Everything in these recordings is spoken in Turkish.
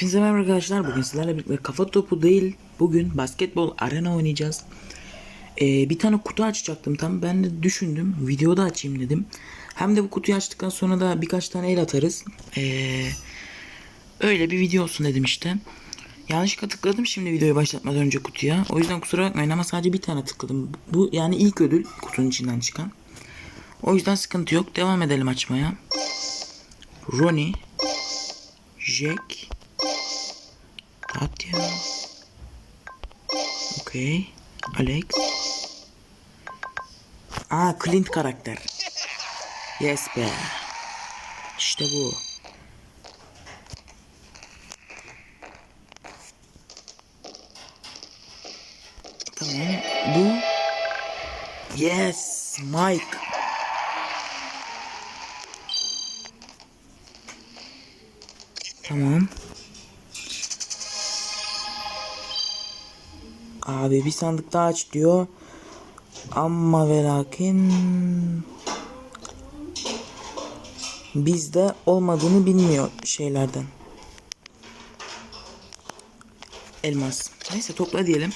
Hepinize merhaba arkadaşlar. Bugün sizlerle birlikte kafa topu değil. Bugün basketbol arena oynayacağız. Ee, bir tane kutu açacaktım tam. Ben de düşündüm. Videoda açayım dedim. Hem de bu kutuyu açtıktan sonra da birkaç tane el atarız. Ee, öyle bir video olsun dedim işte. Yanlışlıkla tıkladım şimdi videoyu başlatmadan önce kutuya. O yüzden kusura bakmayın ama sadece bir tane tıkladım. Bu yani ilk ödül kutunun içinden çıkan. O yüzden sıkıntı yok. Devam edelim açmaya. Ronnie Jack Tatya Okay Alex. Aa Clint karakter. Yes be. İşte bu. Tamam. Bu. Yes Mike. Tamam. Abi bir sandık daha aç diyor. Ama ve lakin bizde olmadığını bilmiyor şeylerden. Elmas. Neyse topla diyelim.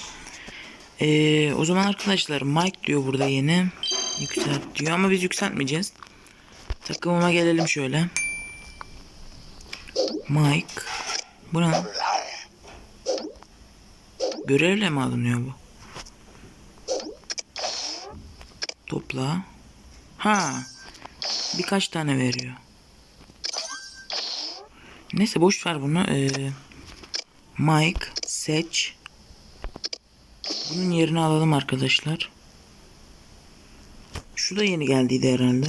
Ee, o zaman arkadaşlar Mike diyor burada yeni. Yükselt diyor ama biz yükseltmeyeceğiz. Takımıma gelelim şöyle. Mike. Bu? Görevle mi alınıyor bu? Topla. Ha. Birkaç tane veriyor. Neyse boş ver bunu. Ee, Mike seç. Bunun yerini alalım arkadaşlar. Şu da yeni geldiydi herhalde.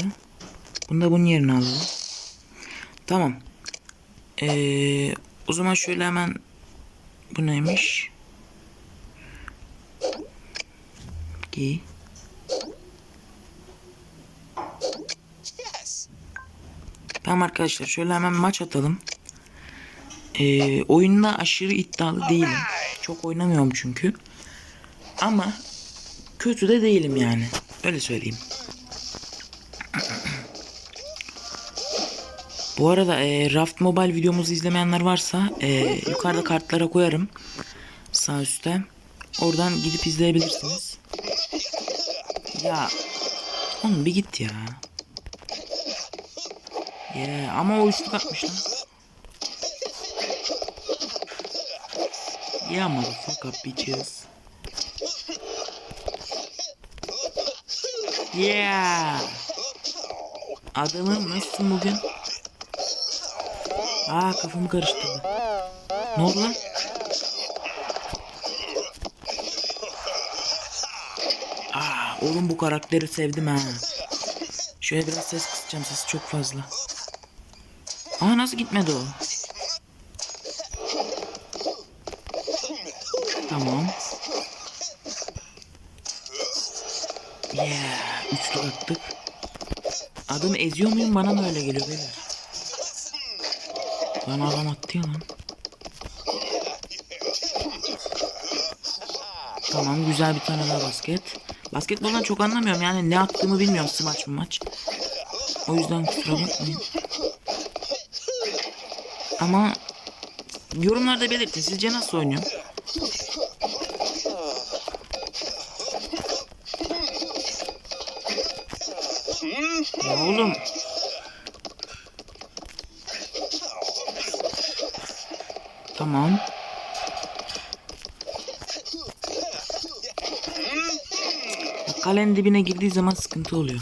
Bunu da bunun yerine alalım. Tamam. Ee, o zaman şöyle hemen bu neymiş? Giy. Tamam arkadaşlar şöyle hemen maç atalım. Ee, oyunda aşırı iddialı değilim. Çok oynamıyorum çünkü. Ama kötü de değilim yani. Öyle söyleyeyim. Bu arada e, Raft Mobile videomuzu izlemeyenler varsa e, yukarıda kartlara koyarım. Sağ üstte. Oradan gidip izleyebilirsiniz. Ya oğlum bir git ya. Yeah, ama o üçlük atmış lan. Yeah motherfucker bitches. Yeah. Adamım nasılsın bugün? Aa kafamı karıştırdı. Ne oldu lan? Aa oğlum bu karakteri sevdim ha. Şöyle biraz ses kısacağım sesi çok fazla. Aa nasıl gitmedi o? Tamam. Yeah, üçlü attık. Adamı eziyor muyum bana mı öyle geliyor beyler? Lan adam attı ya lan. Tamam güzel bir tane daha basket. Basketboldan çok anlamıyorum yani ne attığımı bilmiyorum smaç mı maç. O yüzden kusura bakmayın. Ama yorumlarda belirtin sizce nasıl oynuyor? Ya oğlum Tamam. Kalenin dibine girdiği zaman sıkıntı oluyor.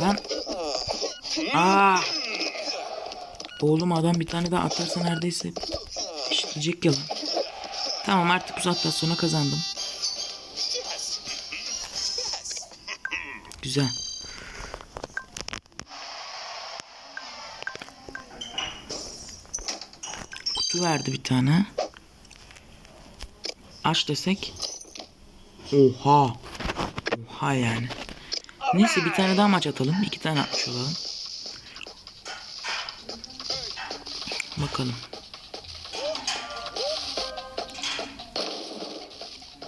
Lan. Aa. Oğlum adam bir tane daha atarsa neredeyse eşitleyecek ya lan. Tamam artık saatten sonra kazandım. Güzel. Kutu verdi bir tane. Aç desek. Oha. Oha yani. Neyse bir tane daha maç atalım. İki tane atmış olalım. Bakalım.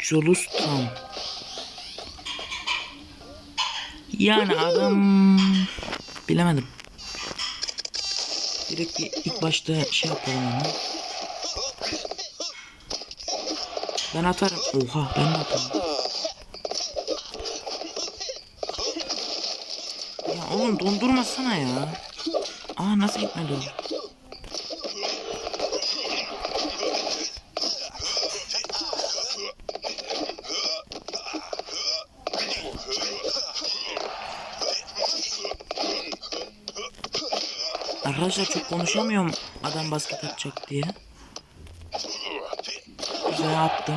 Jolus tam. Yani adam bilemedim. direkt ilk başta şey yapalım onu. Ben atarım. Oha ben de atarım. Ya oğlum dondurmasana ya. Aa nasıl gitmedi o? Arkadaşlar çok konuşamıyorum adam basket atacak diye. Güzel attım.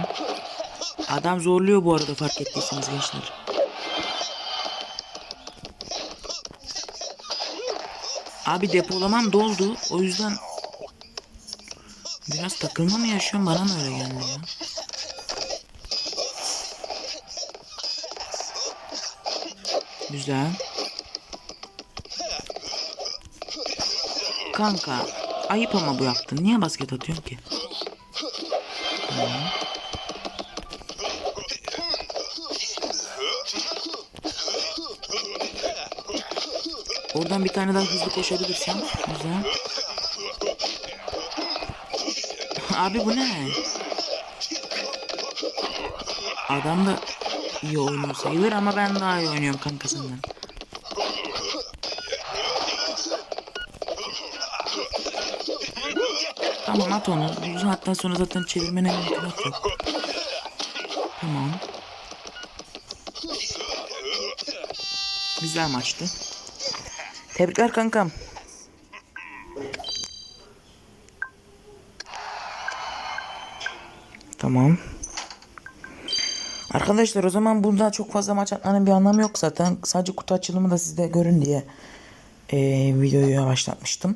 Adam zorluyor bu arada fark ettiyseniz gençler. Abi depolamam doldu. O yüzden biraz takılma mı yaşıyorum bana mı öyle geldi ya? Güzel. Kanka ayıp ama bu yaptın. Niye basket atıyorsun ki? Oradan bir tane daha hızlı koşabilirsen. Güzel. Abi bu ne? Adam da iyi oynuyor sayılır ama ben daha iyi oynuyorum kanka Tamam at onu. Saatten sonra zaten çevirmene mümkünat yok. Tamam. Güzel maçtı. Tebrikler kankam. Tamam. Arkadaşlar o zaman burada çok fazla maç atmanın bir anlamı yok zaten. Sadece kutu açılımı da sizde görün diye eee, videoyu yavaşlatmıştım.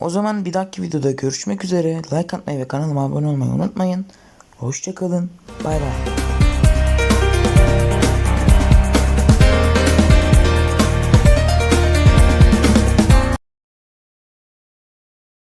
O zaman bir dahaki videoda görüşmek üzere. Like atmayı ve kanalıma abone olmayı unutmayın. Hoşçakalın. Bay bay.